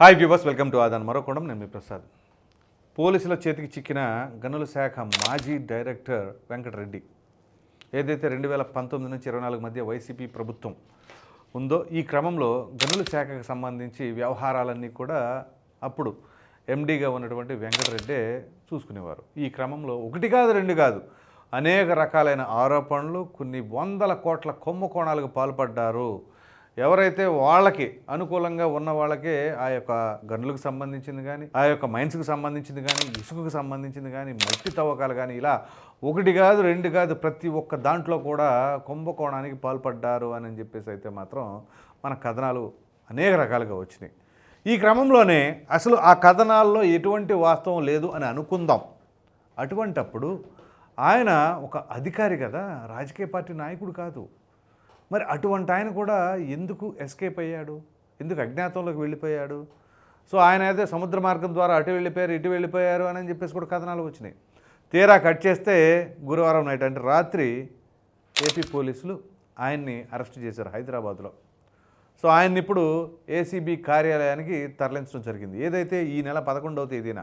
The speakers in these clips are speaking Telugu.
హాయ్ వ్యూవర్స్ వెల్కమ్ టు ఆదాన్ మరొకడం నేను మీ ప్రసాద్. పోలీసుల చేతికి చిక్కిన గనుల శాఖ మాజీ డైరెక్టర్ వెంకటరెడ్డి. ఏదైతే రెండు వేల పంతొమ్మిది నుంచి ఇరవై నాలుగు మధ్య వైసీపీ ప్రభుత్వం ఉందో ఈ క్రమంలో గనుల శాఖకు సంబంధించి వ్యవహారాలన్నీ కూడా అప్పుడు ఎండీగా ఉన్నటువంటి వెంకటరెడ్డే చూసుకునేవారు. ఈ క్రమంలో ఒకటి కాదు రెండు కాదు అనేక రకాలైన ఆరోపణలు కొన్ని వందల కోట్ల కుంభకోణాలకు పాల్పడ్డారు. ఎవరైతే వాళ్ళకి అనుకూలంగా ఉన్న వాళ్ళకే ఆ యొక్క గనులకు సంబంధించింది కానీ ఆ యొక్క మైన్స్కి సంబంధించింది కానీ ఇసుకకు సంబంధించింది కానీ మట్టి తవ్వకాలు కానీ ఇలా ఒకటి కాదు రెండు కాదు ప్రతి ఒక్క దాంట్లో కూడా కుంభకోణానికి పాల్పడ్డారు అని చెప్పేసి అయితే మాత్రం మన కథనాలు అనేక రకాలుగా వచ్చినాయి. ఈ క్రమంలోనే అసలు ఆ కథనాల్లో ఎటువంటి వాస్తవం లేదు అని అనుకుందాం. అటువంటప్పుడు ఆయన ఒక అధికారి కదా రాజకీయ పార్టీ నాయకుడు కాదు. మరి అటువంటి ఆయన కూడా ఎందుకు ఎస్కేప్ అయ్యాడు? ఎందుకు అజ్ఞాతంలోకి వెళ్ళిపోయాడు? సో ఆయన అయితే సముద్ర మార్గం ద్వారా అటు వెళ్ళిపోయారు ఇటు వెళ్ళిపోయారు అని చెప్పేసి కూడా కథనాలు వచ్చినాయి. తీరా కట్ చేస్తే గురువారం నైట్ అంటే రాత్రి ఏపీ పోలీసులు ఆయన్ని అరెస్ట్ చేశారు హైదరాబాద్లో. సో ఆయన్ని ఇప్పుడు ఏసీబీ కార్యాలయానికి తరలించడం జరిగింది. ఏదైతే ఈ నెల పదకొండవ తేదీన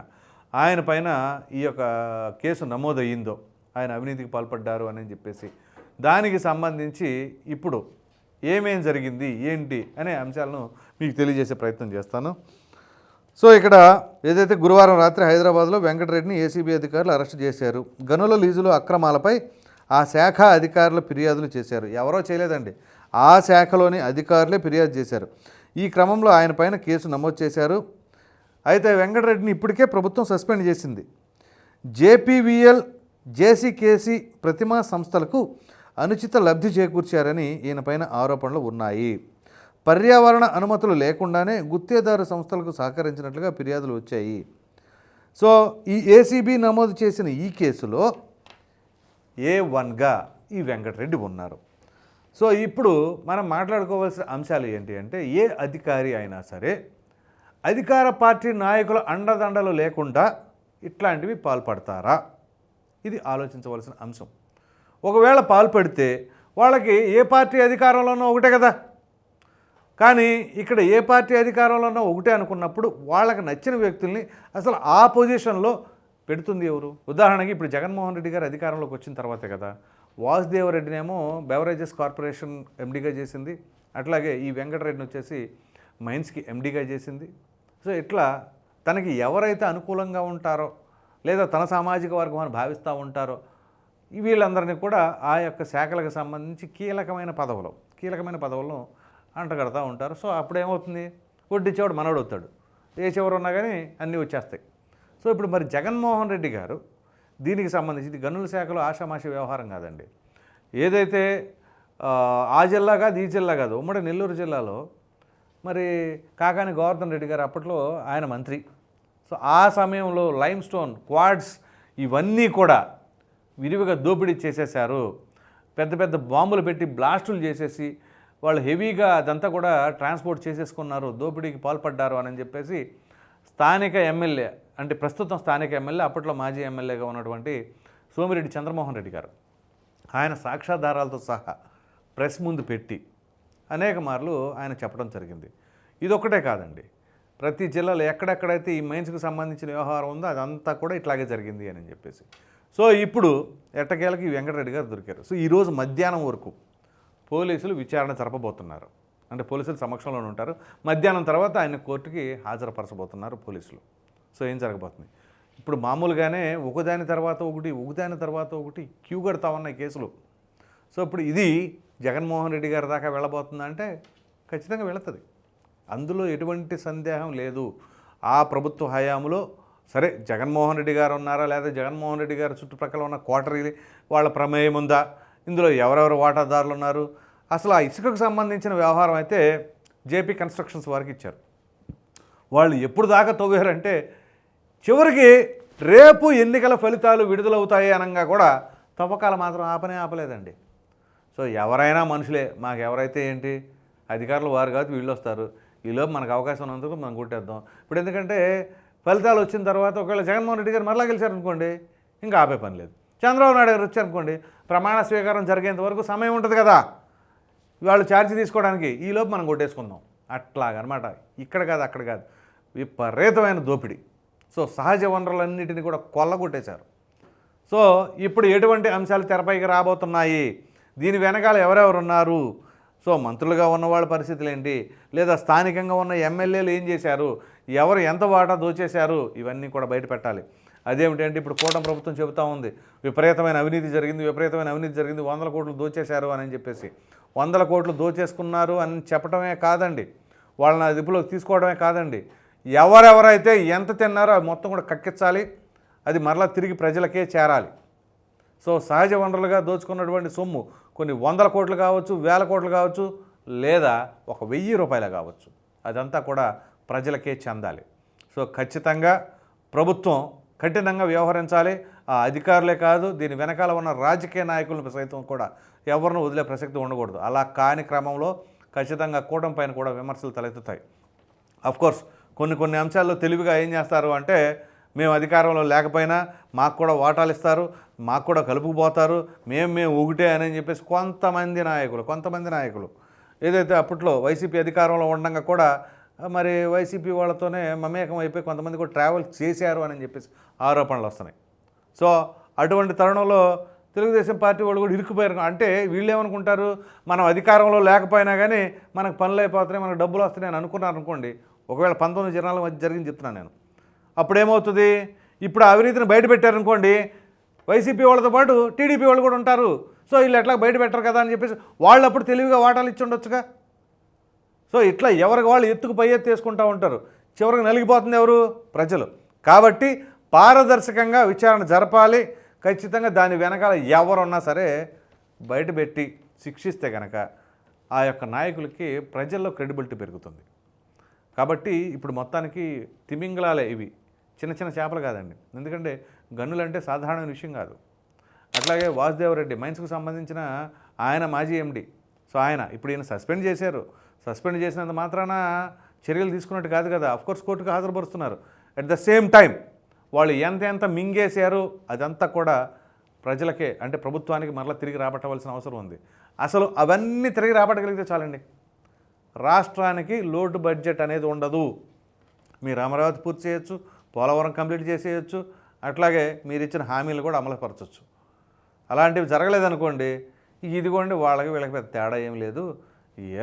ఆయన పైన ఈ యొక్క కేసు నమోదయ్యిందో ఆయన అవినీతికి పాల్పడ్డారు అని చెప్పేసి దానికి సంబంధించి ఇప్పుడు ఏమేం జరిగింది ఏంటి అనే అంశాలను మీకు తెలియజేసే ప్రయత్నం చేస్తాను. సో ఇక్కడ ఏదైతే గురువారం రాత్రి హైదరాబాద్లో వెంకటరెడ్డిని ఏసీబీ అధికారులు అరెస్ట్ చేశారు. గనుల లీజులు అక్రమాలపై ఆ శాఖ అధికారులు ఫిర్యాదులు చేశారు. ఎవరో చేయలేదండి. ఆ శాఖలోని అధికారులే ఫిర్యాదు చేశారు. ఈ క్రమంలో ఆయన పైన కేసు నమోదు చేశారు. అయితే వెంకటరెడ్డిని ఇప్పటికే ప్రభుత్వం సస్పెండ్ చేసింది. జేపీవీఎల్ జేసీకేసీ ప్రతిమా సంస్థలకు అనుచిత లబ్ధి చేకూర్చారని ఈయన పైన ఆరోపణలు ఉన్నాయి. పర్యావరణ అనుమతులు లేకుండానే గుత్తేదారు సంస్థలకు సహకరించినట్లుగా ఫిర్యాదులు వచ్చాయి. సో ఈ ఏసీబీ నమోదు చేసిన ఈ కేసులో ఏ వన్గా ఈ వెంకటరెడ్డి ఉన్నారు. సో ఇప్పుడు మనం మాట్లాడుకోవాల్సిన అంశాలు ఏంటి అంటే ఏ అధికారి అయినా సరే అధికార పార్టీ నాయకుల అండదండలు లేకుండా ఇట్లాంటివి పాల్పడతారా? ఇది ఆలోచించవలసిన అంశం. ఒకవేళ పాల్పడితే వాళ్ళకి ఏ పార్టీ అధికారంలోనో ఒకటే కదా. కానీ ఇక్కడ ఏ పార్టీ అధికారంలోనో ఒకటే అనుకున్నప్పుడు వాళ్ళకి నచ్చిన వ్యక్తుల్ని అసలు ఆ పొజిషన్లో పెడుతుంది ఎవరు? ఉదాహరణకి ఇప్పుడు జగన్మోహన్ రెడ్డి గారు అధికారంలోకి వచ్చిన తర్వాతే కదా. వాసుదేవరెడ్డినేమో బెవరేజెస్ కార్పొరేషన్ ఎండీగా చేసింది. అట్లాగే ఈ వెంకటరెడ్డిని వచ్చేసి మైన్స్కి ఎండీగా చేసింది. సో ఇట్లా తనకి ఎవరైతే అనుకూలంగా ఉంటారో లేదా తన సామాజిక వర్గం అని భావిస్తూ ఉంటారో వీళ్ళందరినీ కూడా ఆ యొక్క శాఖలకు సంబంధించి కీలకమైన పదవులు కీలకమైన పదవులను అంటగడతా ఉంటారు. సో అప్పుడు ఏమవుతుంది వడ్డిచ్చేవాడు మనవడు అవుతాడు ఏ చివరు ఉన్నా కానీ అన్నీ వచ్చేస్తాయి. సో ఇప్పుడు మరి జగన్మోహన్ రెడ్డి గారు దీనికి సంబంధించి ఇది గనుల శాఖలో ఆషామాషి వ్యవహారం కాదండి. ఏదైతే ఆ, ఆ జిల్లా కాదు ఈ జిల్లా కాదు ఉమ్మడి నెల్లూరు జిల్లాలో మరి కాకాని గోవర్ధన్ రెడ్డి గారు అప్పట్లో ఆయన మంత్రి. సో ఆ సమయంలో లైమ్ స్టోన్ క్వాడ్స్ ఇవన్నీ కూడా విరివిగా దోపిడీ చేసేశారు. పెద్ద పెద్ద బాంబులు పెట్టి బ్లాస్టులు చేసేసి వాళ్ళు హెవీగా అదంతా కూడా ట్రాన్స్పోర్ట్ చేసేసుకున్నారు. దోపిడీకి పాల్పడ్డారు అని చెప్పేసి స్థానిక ఎమ్మెల్యే అంటే ప్రస్తుతం స్థానిక ఎమ్మెల్యే అప్పట్లో మాజీ ఎమ్మెల్యేగా ఉన్నటువంటి సోమిరెడ్డి చంద్రమోహన్ రెడ్డి గారు. ఆయన సాక్ష్యాధారాలతో సహా ప్రెస్ ముందు పెట్టి అనేక మార్లు ఆయన చెప్పడం జరిగింది. ఇదొక్కటే కాదండి. ప్రతి జిల్లాలో ఎక్కడెక్కడైతే ఈ మైన్స్కి సంబంధించిన వ్యవహారం ఉందో అదంతా కూడా ఇట్లాగే జరిగింది అని చెప్పేసి. సో ఇప్పుడు ఎట్టకేలకి వెంకటరెడ్డి గారు దొరికారు. సో ఈరోజు మధ్యాహ్నం వరకు పోలీసులు విచారణ జరపబోతున్నారు. అంటే పోలీసులు సమక్షంలోనే ఉంటారు. మధ్యాహ్నం తర్వాత ఆయన కోర్టుకి హాజరుపరచబోతున్నారు పోలీసులు. సో ఏం జరగబోతుంది? ఇప్పుడు మామూలుగానే ఒకదాని తర్వాత ఒకటి ఒకదాని తర్వాత ఒకటి క్యూ కడతా ఉన్నాయి కేసులు. సో ఇప్పుడు ఇది జగన్మోహన్ రెడ్డి గారి దాకా వెళ్ళబోతుందంటే ఖచ్చితంగా వెళుతుంది. అందులో ఎటువంటి సందేహం లేదు. ఆ ప్రభుత్వ హయాంలో సరే జగన్మోహన్ రెడ్డి గారు ఉన్నారా లేదా జగన్మోహన్ రెడ్డి గారు చుట్టుప్రక్కల ఉన్న కోటరీ వాళ్ళ ప్రమేయం ఉందా? ఇందులో ఎవరెవరు వాటాదారులు ఉన్నారు? అసలు ఆ ఇసుకకు సంబంధించిన వ్యవహారం అయితే జేపీ కన్స్ట్రక్షన్స్ వారికి ఇచ్చారు. వాళ్ళు ఎప్పుడు దాకా తవ్వారంటే చివరికి రేపు ఎన్నికల ఫలితాలు విడుదలవుతాయి అనగా కూడా తవ్వకాలు మాత్రం ఆపనే ఆపలేదండి. సో ఎవరైనా మనుషులే మాకు ఎవరైతే ఏంటి? అధికారులు వారు కాదు వీళ్ళు వస్తారు. ఈలోపు మనకు అవకాశం ఉన్నందుకు మనం కొట్టేద్దాం ఇప్పుడు ఎందుకంటే ఫలితాలు వచ్చిన తర్వాత ఒకవేళ జగన్మోహన్ రెడ్డి గారు మరలా గెలిచారనుకోండి ఇంకా ఆపే పని లేదు. చంద్రబాబు నాయుడు గారు వచ్చారనుకోండి ప్రమాణ స్వీకారం జరిగేంత వరకు సమయం ఉంటుంది కదా. వాళ్ళు ఛార్జ్ తీసుకోవడానికి ఈలోపు మనం కొట్టేసుకుందాం. అట్లాగనమాట. ఇక్కడ కాదు అక్కడ కాదు. విపరీతమైన దోపిడీ. సో సహజ వనరులన్నిటిని కూడా కొల్లగొట్టేశారు. సో ఇప్పుడు ఎటువంటి అంశాలు తెరపైకి రాబోతున్నాయి? దీని వెనకాల ఎవరెవరు ఉన్నారు సో మంత్రులుగా ఉన్న వాళ్ళ పరిస్థితులు ఏంటి? లేదా స్థానికంగా ఉన్న ఎమ్మెల్యేలు ఏం చేశారు? ఎవరు ఎంత వాటా దోచేశారు? ఇవన్నీ కూడా బయట పెట్టాలి. అదేమిటంటే ఇప్పుడు కూటమి ప్రభుత్వం చెబుతా ఉంది. విపరీతమైన అవినీతి జరిగింది విపరీతమైన అవినీతి జరిగింది వందల కోట్లు దోచేశారు అని చెప్పేసి. వందల కోట్లు దోచేసుకున్నారు అని చెప్పడమే కాదండి. వాళ్ళని అదుపులోకి తీసుకోవడమే కాదండి. ఎవరెవరైతే ఎంత తిన్నారో అది మొత్తం కూడా కక్కించాలి. అది మరలా తిరిగి ప్రజలకే చేరాలి. సో సహజ వనరులుగా దోచుకున్నటువంటి సొమ్ము కొన్ని వందల కోట్లు కావచ్చు వేల కోట్లు కావచ్చు లేదా ఒక వెయ్యి రూపాయలు కావచ్చు. అదంతా కూడా ప్రజలకే చెందాలి. సో ఖచ్చితంగా ప్రభుత్వం కఠినంగా వ్యవహరించాలి. ఆ అధికారులే కాదు దీని వెనకాల ఉన్న రాజకీయ నాయకులను సైతం కూడా ఎవరిని వదిలే ప్రసక్తి ఉండకూడదు. అలా కాని క్రమంలో ఖచ్చితంగా కూటమి పైన కూడా విమర్శలు తలెత్తుతాయి. అఫ్ కోర్స్ కొన్ని కొన్ని అంశాల్లో తెలివిగా ఏం చేస్తారు అంటే మేము అధికారంలో లేకపోయినా మాకు కూడా ఓటాలు ఇస్తారు మాకు కూడా కలుపుకుపోతారు మేము మేము ఒకటే అని చెప్పేసి కొంతమంది నాయకులు కొంతమంది నాయకులు. ఏదైతే అప్పట్లో వైసీపీ అధికారంలో ఉండగా కూడా మరి వైసీపీ వాళ్ళతోనే మమేకం అయిపోయి కొంతమంది కూడా ట్రావెల్ చేశారు అని చెప్పేసి ఆరోపణలు వస్తున్నాయి. సో అటువంటి తరుణంలో తెలుగుదేశం పార్టీ వాళ్ళు కూడా ఇరుక్కుపోయారు. అంటే వీళ్ళు ఏమనుకుంటారు? మనం అధికారంలో లేకపోయినా కానీ మనకు పనులు అయిపోతున్నాయి మనకు డబ్బులు వస్తున్నాయి అని అనుకున్నారు అనుకోండి ఒకవేళ పంతొమ్మిది జనాల మధ్య జరిగింది చెప్తున్నాను నేను. అప్పుడేమవుతుంది? ఇప్పుడు అవినీతిని బయట పెట్టారనుకోండి వైసీపీ వాళ్ళతో పాటు టీడీపీ వాళ్ళు కూడా ఉంటారు. సో వీళ్ళు ఎట్లా బయట పెట్టరు కదా అని చెప్పేసి వాళ్ళు అప్పుడు తెలివిగా వాటాలు ఇచ్చి ఉండొచ్చుగా? సో ఇట్లా ఎవరికి వాళ్ళు ఎత్తుకు పై ఎత్తు వేసుకుంటూ ఉంటారు. చివరికి నలిగిపోతుంది ఎవరు? ప్రజలు. కాబట్టి పారదర్శకంగా విచారణ జరపాలి. ఖచ్చితంగా దాని వెనకాల ఎవరున్నా సరే బయటపెట్టి శిక్షిస్తే కనుక ఆ యొక్క నాయకులకి ప్రజల్లో క్రెడిబిలిటీ పెరుగుతుంది. కాబట్టి ఇప్పుడు మొత్తానికి తిమింగలాలే ఇవి. చిన్న చిన్న చేపలు కాదండి. ఎందుకంటే గన్నులంటే సాధారణ విషయం కాదు. అట్లాగే వాసుదేవరెడ్డి మైన్స్కు సంబంధించిన ఆయన మాజీ ఎండి. సో ఆయన ఇప్పుడు ఈయన సస్పెండ్ చేశారు. సస్పెండ్ చేసినంత మాత్రాన చర్యలు తీసుకున్నట్టు కాదు కదా. అఫ్కోర్స్ కోర్టుకు హాజరుపరుస్తున్నారు. అట్ ద సేమ్ టైం వాళ్ళు ఎంత ఎంత మింగేశారు అదంతా కూడా ప్రజలకే అంటే ప్రభుత్వానికి మరలా తిరిగి రాబట్టవలసిన అవసరం ఉంది. అసలు అవన్నీ తిరిగి రాబట్టగలిగితే చాలండి. రాష్ట్రానికి లోటు బడ్జెట్ అనేది ఉండదు. మీరు అమరావతి పూర్తి చేయొచ్చు. పోలవరం కంప్లీట్ చేసేయచ్చు. అట్లాగే మీరు ఇచ్చిన హామీలు కూడా అమలుపరచవచ్చు అలాంటివి జరగలేదనుకోండి ఇదిగోండి వాళ్ళకి వీళ్ళకి పెద్ద తేడా ఏం లేదు.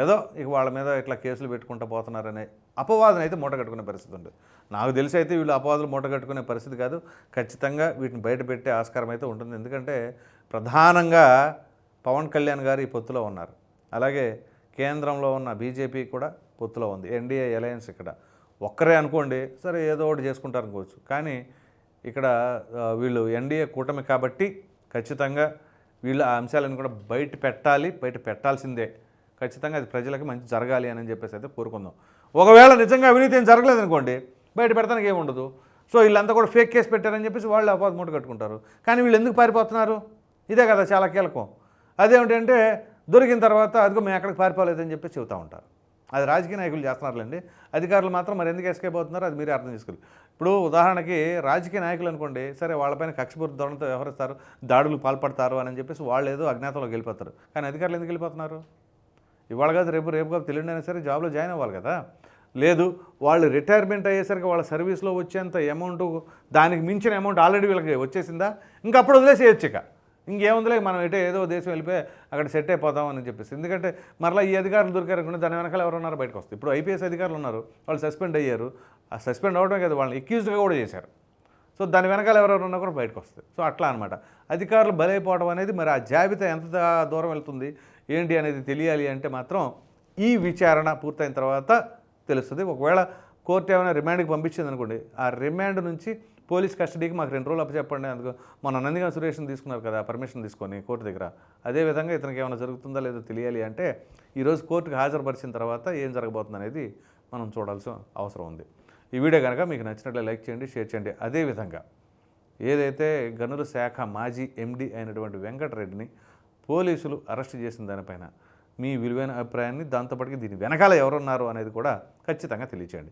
ఏదో ఇక వాళ్ళ మీద ఇట్లా కేసులు పెట్టుకుంటూ పోతున్నారనే అపవాదం అయితే మూట కట్టుకునే పరిస్థితి ఉంది. నాకు తెలిసి అయితే వీళ్ళు అపవాదులు మూట కట్టుకునే పరిస్థితి కాదు. ఖచ్చితంగా వీటిని బయట పెట్టే ఆస్కారం అయితే ఉంటుంది. ఎందుకంటే ప్రధానంగా పవన్ కళ్యాణ్ గారు ఈ పొత్తులో ఉన్నారు. అలాగే కేంద్రంలో ఉన్న బీజేపీ కూడా పొత్తులో ఉంది. ఎన్డీఏ అలయన్స్ ఇక్కడ. ఒక్కరే అనుకోండి సరే ఏదో ఒకటి చేసుకుంటారు అనుకోవచ్చు. కానీ ఇక్కడ వీళ్ళు ఎన్డీఏ కూటమి కాబట్టి ఖచ్చితంగా వీళ్ళు ఆ అంశాలను కూడా బయట పెట్టాలి బయట పెట్టాల్సిందే. ఖచ్చితంగా అది ప్రజలకు మంచి జరగాలి అని చెప్పేసి అయితే కోరుకుందాం. ఒకవేళ నిజంగా అవినీతి ఏం జరగలేదనుకోండి బయట పెడతానికి ఏమి ఉండదు. సో వీళ్ళంతా కూడా ఫేక్ కేసు పెట్టారని చెప్పేసి వాళ్ళు అపాధ మూట కట్టుకుంటారు. కానీ వీళ్ళు ఎందుకు పారిపోతున్నారు? ఇదే కదా చాలా కీలకం. అదేమిటంటే దొరికిన తర్వాత అదిగో మేము ఎక్కడికి పారిపోలేదని చెప్పి చెబుతూ ఉంటారు. అది రాజకీయ నాయకులు చేస్తున్నారులేండి. అధికారులు మాత్రం మరి ఎందుకు ఎస్కేప్ అవుతున్నారో అది మీరే అర్థం చేసుకోవాలి. ఇప్పుడు ఉదాహరణకి రాజకీయ నాయకులు అనుకోండి సరే వాళ్ళపైన కక్షపూర్తి ధోరణితో వ్యవహరిస్తారు దాడులు పాల్పడతారు అని చెప్పేసి వాళ్ళు ఏదో అజ్ఞాతంలోకి వెళ్ళిపోతారు. కానీ అధికారులు ఎందుకు వెళ్ళిపోతున్నారు? ఇవాళ కాదు రేపు రేపు కాదు తెలియండి అయినా సరే జాబ్లో జాయిన్ అవ్వాలి కదా. లేదు వాళ్ళు రిటైర్మెంట్ అయ్యేసరికి వాళ్ళ సర్వీస్లో వచ్చేంత అమౌంట్ దానికి మించిన అమౌంట్ ఆల్రెడీ వీళ్ళకి వచ్చేసిందా? ఇంకా అప్పుడు వదిలేసేయచ్చు ఇక. ఇంకేముందిలే మనం ఇటే ఏదో దేశం వెళ్ళిపోయి అక్కడ సెట్ అయిపోతాం అని చెప్పేసి. ఎందుకంటే మరలా ఈ అధికారులు దొరికారనుకుంటే దాని వెనకాల ఎవరు ఉన్నారో బయటకు వస్తుంది ఇప్పుడు ఐపీఎస్ అధికారులు ఉన్నారు వాళ్ళు సస్పెండ్ అయ్యారు. ఆ సస్పెండ్ అవడమే కదా వాళ్ళని ఎక్యూజ్డ్గా కూడా చేశారు. సో దాని వెనకాల ఎవరెవరు ఉన్నా కూడా బయటకు వస్తుంది సో అట్లా అనమాట అధికారులు బలైపోవడం అనేది మరి ఆ జాబితా ఎంత దూరం వెళ్తుంది ఏంటి అనేది తెలియాలి అంటే మాత్రం ఈ విచారణ పూర్తయిన తర్వాత తెలుస్తుంది. ఒకవేళ కోర్టు ఏమైనా రిమాండ్కి పంపించింది అనుకోండి ఆ రిమాండ్ నుంచి పోలీస్ కస్టడీకి మాకు రెండు రోజులు అప్పచెప్పండి అందుకు మన నందిగా సురేష్ని తీసుకున్నారు కదా పర్మిషన్ తీసుకొని కోర్టు దగ్గర. అదేవిధంగా ఇతనికి ఏమైనా జరుగుతుందా లేదో తెలియాలి అంటే ఈరోజు కోర్టుకు హాజరుపరిచిన తర్వాత ఏం జరగబోతుంది అనేది మనం చూడాల్సిన అవసరం ఉంది. ఈ వీడియో కనుక మీకు నచ్చినట్లే లైక్ చేయండి షేర్ చేయండి. అదేవిధంగా ఏదైతే గనుల శాఖ మాజీ ఎండీ అయినటువంటి వెంకటరెడ్డిని పోలీసులు అరెస్ట్ చేసిన దానిపైన మీ విలువైన అభిప్రాయాన్ని దాంతోపాటుగా దీని వెనకాల ఎవరున్నారు అనేది కూడా ఖచ్చితంగా తెలియచేయండి.